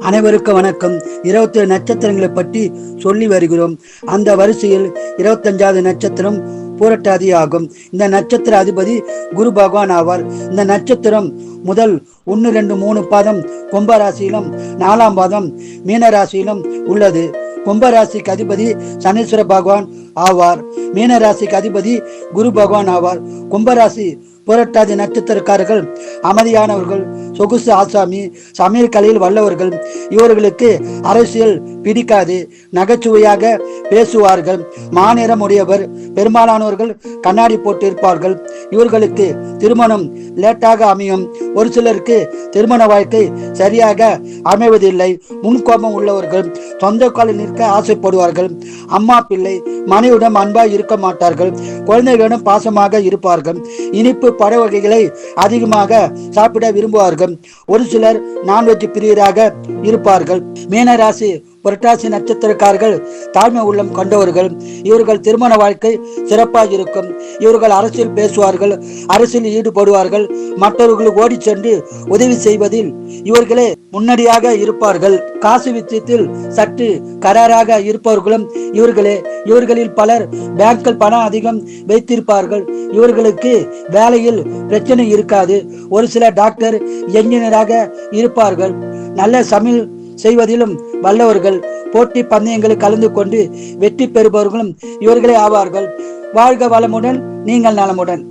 அனைவருக்கும் வணக்கம். இருபத்தி ஏழு நட்சத்திரங்களை பற்றி சொல்லி வருகிறோம். அந்த வரிசையில் இருபத்தஞ்சாவது நட்சத்திரம் பூரட்டாதி ஆகும் இந்த நட்சத்திர அதிபதி குரு பகவான் ஆவார். இந்த நட்சத்திரம் முதல் ஒன்று ரெண்டு மூணு பாதம் கும்பராசியிலும் நாலாம் பாதம் மீனராசியிலும் உள்ளது. கும்பராசிக்கு அதிபதி சனீஸ்வர பகவான் ஆவார். மீனராசிக்கு அதிபதி குரு பகவான் ஆவார். கும்பராசி புரட்டாதி நட்சத்திரக்காரர்கள் அமைதியானவர்கள் சொகுசு ஆசாமி சமையல் கலையில் வல்லவர்கள் இவர்களுக்கு அரசியல் பிடிக்காது நகைச்சுவையாக பேசுவார்கள். மாநிறம் உடையவர் பெரும்பாலானவர்கள் கண்ணாடி போட்டு இருப்பார்கள் இவர்களுக்கு திருமணம் லேட்டாக அமையும். ஒரு சிலருக்கு திருமண வாழ்க்கை சரியாக அமைவதில்லை. முன்கோபம் உள்ளவர்கள் சொந்த காலில் நிற்க ஆசைப்படுவார்கள். அம்மா பிள்ளை மனைவிடம் அன்பாக இருக்க மாட்டார்கள். குழந்தைகளிடம் பாசமாக இருப்பார்கள். இனிப்பு பழ வகைகளை அதிகமாக சாப்பிட விரும்புவார்கள். ஒரு சிலர் நான்வெஜ் பிரியராக இருப்பார்கள். மீனராசி புரட்டாசி நட்சத்திரக்காரர்கள் தாழ்மை உள்ளம் கொண்டவர்கள். இவர்கள் திருமண வாழ்க்கை சிறப்பாக இருக்கும் இவர்கள் அரசியல் பேசுவார்கள் அரசியலில் ஈடுபடுவார்கள். மற்றவர்கள் ஓடி சென்று உதவி செய்வதில் இவர்களே முன்னடியாக இருப்பார்கள். காசு விஷயத்தில் சற்று கராராக இருப்பவர்களும் இவர்களே. இவர்களில் பலர் பேங்கில் பணம் அதிகம் வைத்திருப்பார்கள். இவர்களுக்கு வேலையில் பிரச்சனை இருக்காது. ஒரு சில டாக்டர் என்ஜினியராக இருப்பார்கள். நல்ல சமையல் செய்வதிலும் வல்லவர்கள் போட்டி பந்தயங்களில் கலந்து கொண்டு வெற்றி பெறுபவர்களும் இவர்களே ஆவார்கள். வாழ்க வளமுடன் நீங்கள் நலமுடன்.